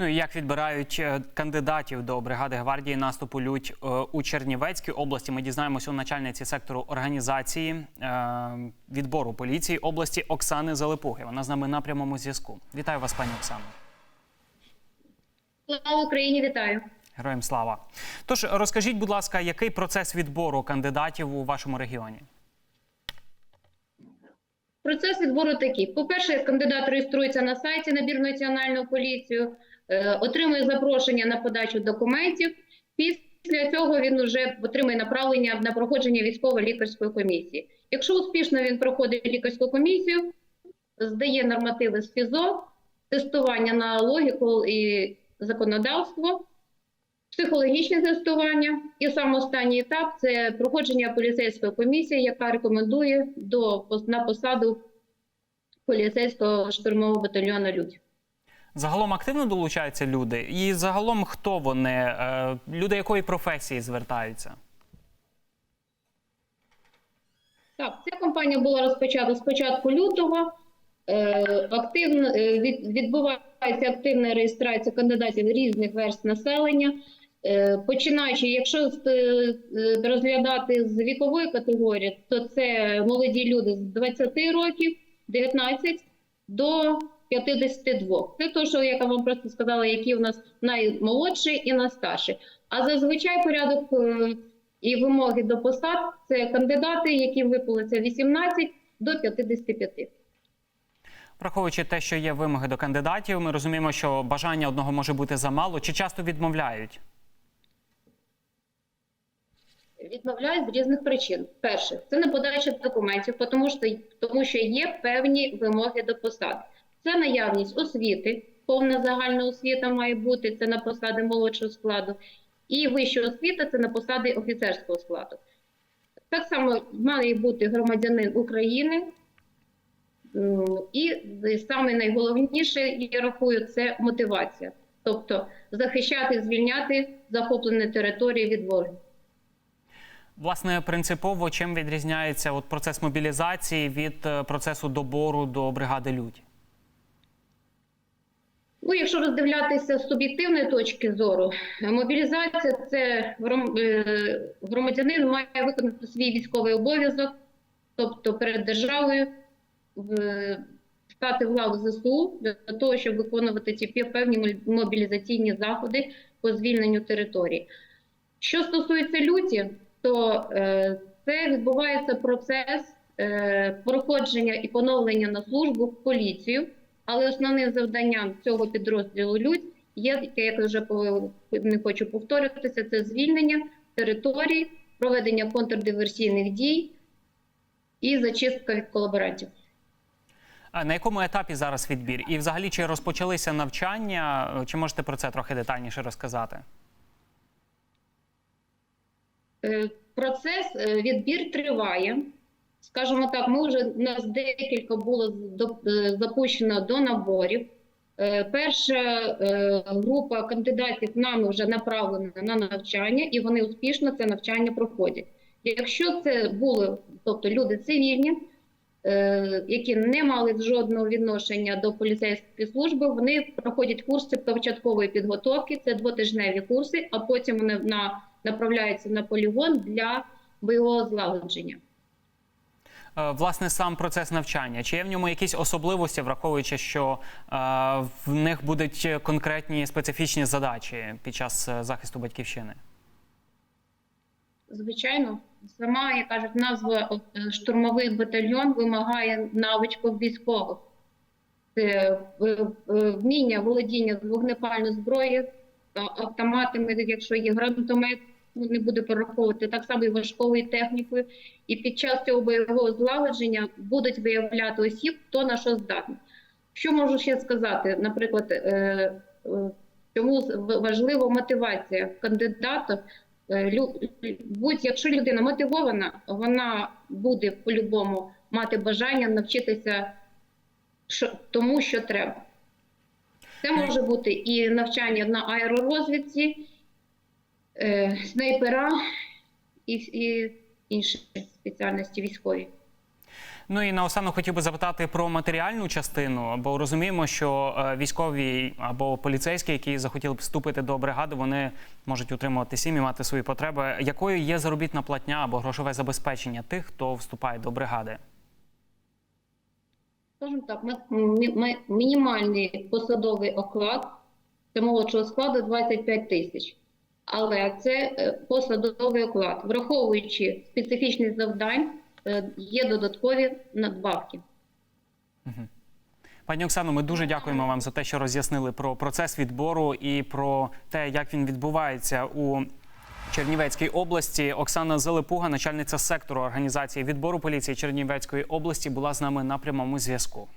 Ну і як відбирають е, кандидатів до бригади гвардії наступу лють е, у Чернівецькій області? Ми дізнаємося у начальниці сектору організації е, відбору поліції області Оксани Залипуги. Вона з нами на прямому зв'язку. Вітаю вас, пані Оксано. Слава Україні, вітаю. Героям слава. Тож розкажіть, будь ласка, який процес відбору кандидатів у вашому регіоні? Процес відбору такий: по-перше, кандидат реєструється на сайті набір національну поліцію, отримує запрошення на подачу документів. Після цього він вже отримує направлення на проходження військово-лікарської комісії. Якщо успішно він проходить лікарську комісію, здає нормативи з ФІЗО, тестування на логіку і законодавство, психологічне тестування. І саме останній етап це проходження поліцейської комісії, яка рекомендує до на посаду поліцейського штурмового батальйону Людь. Загалом активно долучаються люди, і загалом хто вони? Е, Люди якої професії звертаються? Так, ця кампанія була розпочата з початку лютого. Е, активно е, відбувається активна реєстрація кандидатів різних верст населення. Починаючи, якщо розглядати з вікової категорії, то це молоді люди з 20 років, 19 до 52. Це то, що я вам просто сказала, які у нас наймолодші і найстарші. А зазвичай порядок е, і вимоги до посад це кандидати, яким виповниться 18 до 55. Враховуючи те, що є вимоги до кандидатів, ми розуміємо, що бажання одного може бути замало. Чи часто відмовляють? Відмовляють з різних причин. Перше, це не подача документів, тому що, тому що є певні вимоги до посад. Це наявність освіти, повна загальна освіта має бути, це на посади молодшого складу, і вища освіта це на посади офіцерського складу. Так само має бути громадянин України. І саме найголовніше, я рахую, це мотивація. Тобто захищати, звільняти захоплені території від ворогів. Власне, принципово чим відрізняється от процес мобілізації від е, процесу добору до бригади людь? Ну, якщо роздивлятися з суб'єктивної точки зору, мобілізація це е, громадянин має виконати свій військовий обов'язок, тобто перед державою стати в лаву ЗСУ для того, щоб виконувати ці певні мобілізаційні заходи по звільненню території. Що стосується люті, то е, це відбувається процес е, проходження і поновлення на службу в поліцію. Але основним завданням цього підрозділу людь є, яке я вже не хочу повторюватися, це звільнення територій, проведення контрдиверсійних дій і зачистка від колаборантів. А на якому етапі зараз відбір? І взагалі чи розпочалися навчання? Чи можете про це трохи детальніше розказати? Е, Процес е, відбір триває. Скажімо так, ми вже у нас декілька було е, запущено до наборів. Е, Перша е, група кандидатів нами вже направлена на навчання, і вони успішно це навчання проходять. Якщо це були, тобто люди цивільні, які не мали жодного відношення до поліцейської служби, вони проходять курси початкової підготовки, це двотижневі курси, а потім вони на, направляються на полігон для бойового злагодження. Е, Власне, сам процес навчання. Чи є в ньому якісь особливості, враховуючи, що е, в них будуть конкретні специфічні задачі під час е, захисту батьківщини? Звичайно, сама, як кажуть, назва штурмовий батальйон вимагає навичок військових. Це вміння володіння з вогнепальної зброї, автоматами, якщо є гранатомет, не буде перераховувати, так само і важковою технікою. І під час цього бойового злагодження будуть виявляти осіб, хто на що здатний. Що можу ще сказати? Наприклад, е, е, чому важлива мотивація кандидата Е, будь якщо людина мотивована, вона буде по-любому мати бажання навчитися тому, що треба. Це може бути і навчання на аеророзвідці, е, снайпера і, і інші спеціальності військові. Ну і наостанок хотів би запитати про матеріальну частину, бо розуміємо, що е, військові або поліцейські, які захотіли б вступити до бригади, вони можуть утримувати сім'ї, мати свої потреби. Якою є заробітна платня або грошове забезпечення тих, хто вступає до бригади? Скажімо так, ми, ми- ми- мінімальний посадовий оклад це молодшого складу 25 тисяч. Але це е, посадовий оклад. Враховуючи специфічність завдань, е, є додаткові надбавки. Пані Оксано, ми дуже дякуємо вам за те, що роз'яснили про процес відбору і про те, як він відбувається у Чернівецькій області. Оксана Зелепуга, начальниця сектору організації відбору поліції Чернівецької області, була з нами на прямому зв'язку.